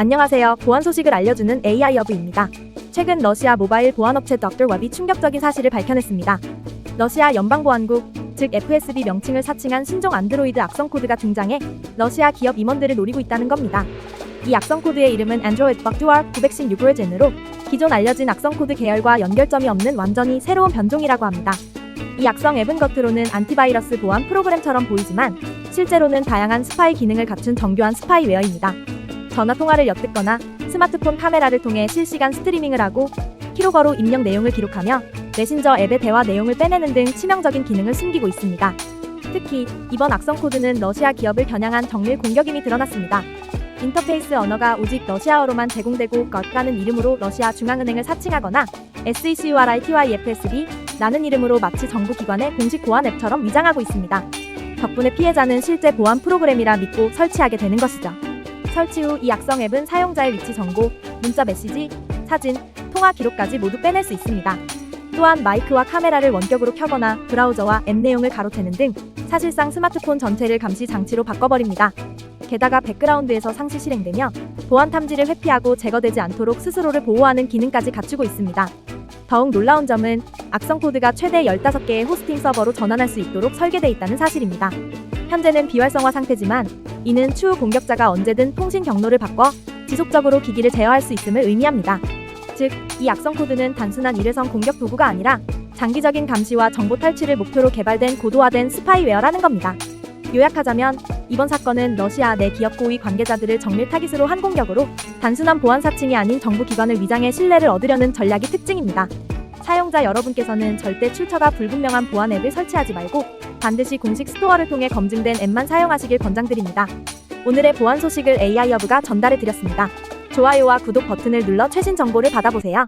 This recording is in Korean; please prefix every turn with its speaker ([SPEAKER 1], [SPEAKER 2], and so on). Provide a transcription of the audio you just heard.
[SPEAKER 1] 안녕하세요. 보안 소식을 알려주는 AI 여부입니다. 최근 러시아 모바일 보안업체 덕터웹이 충격적인 사실을 밝혀냈습니다. 러시아 연방보안국, 즉 FSB 명칭을 사칭한 신종 안드로이드 악성 코드가 등장해 러시아 기업 임원들을 노리고 있다는 겁니다. 이 악성 코드의 이름은 Android Bug Dual 916Gen으로 기존 알려진 악성 코드 계열과 연결점이 없는 완전히 새로운 변종이라고 합니다. 이 악성 앱은 겉으로는 안티바이러스 보안 프로그램처럼 보이지만 실제로는 다양한 스파이 기능을 갖춘 정교한 스파이웨어입니다. 전화 통화를 엿듣거나 스마트폰 카메라를 통해 실시간 스트리밍을 하고 키로거로 입력 내용을 기록하며 메신저 앱의 대화 내용을 빼내는 등 치명적인 기능을 숨기고 있습니다. 특히 이번 악성 코드는 러시아 기업을 겨냥한 정밀 공격임이 드러났습니다. 인터페이스 언어가 오직 러시아어로만 제공되고 겉라는 이름으로 러시아 중앙은행을 사칭하거나 SECURITYFSB 라는 이름으로 마치 정부 기관의 공식 보안 앱처럼 위장하고 있습니다. 덕분에 피해자는 실제 보안 프로그램이라 믿고 설치하게 되는 것이죠. 설치 후 이 악성 앱은 사용자의 위치 정보, 문자 메시지, 사진, 통화 기록까지 모두 빼낼 수 있습니다. 또한 마이크와 카메라를 원격으로 켜거나 브라우저와 앱 내용을 가로채는 등 사실상 스마트폰 전체를 감시 장치로 바꿔버립니다. 게다가 백그라운드에서 상시 실행되며 보안 탐지를 회피하고 제거되지 않도록 스스로를 보호하는 기능까지 갖추고 있습니다. 더욱 놀라운 점은 악성 코드가 최대 15개의 호스팅 서버로 전환할 수 있도록 설계돼 있다는 사실입니다. 현재는 비활성화 상태지만 이는 추후 공격자가 언제든 통신 경로를 바꿔 지속적으로 기기를 제어할 수 있음을 의미합니다. 즉, 이 악성 코드는 단순한 일회성 공격 도구가 아니라 장기적인 감시와 정보 탈취를 목표로 개발된 고도화된 스파이웨어라는 겁니다. 요약하자면 이번 사건은 러시아 내 기업 고위 관계자들을 정밀 타깃으로 한 공격으로 단순한 보안 사칭이 아닌 정부 기관을 위장해 신뢰를 얻으려는 전략이 특징입니다. 사용자 여러분께서는 절대 출처가 불분명한 보안 앱을 설치하지 말고 반드시 공식 스토어를 통해 검증된 앱만 사용하시길 권장드립니다. 오늘의 보안 소식을 AI 여부가 전달해 드렸습니다. 좋아요와 구독 버튼을 눌러 최신 정보를 받아보세요.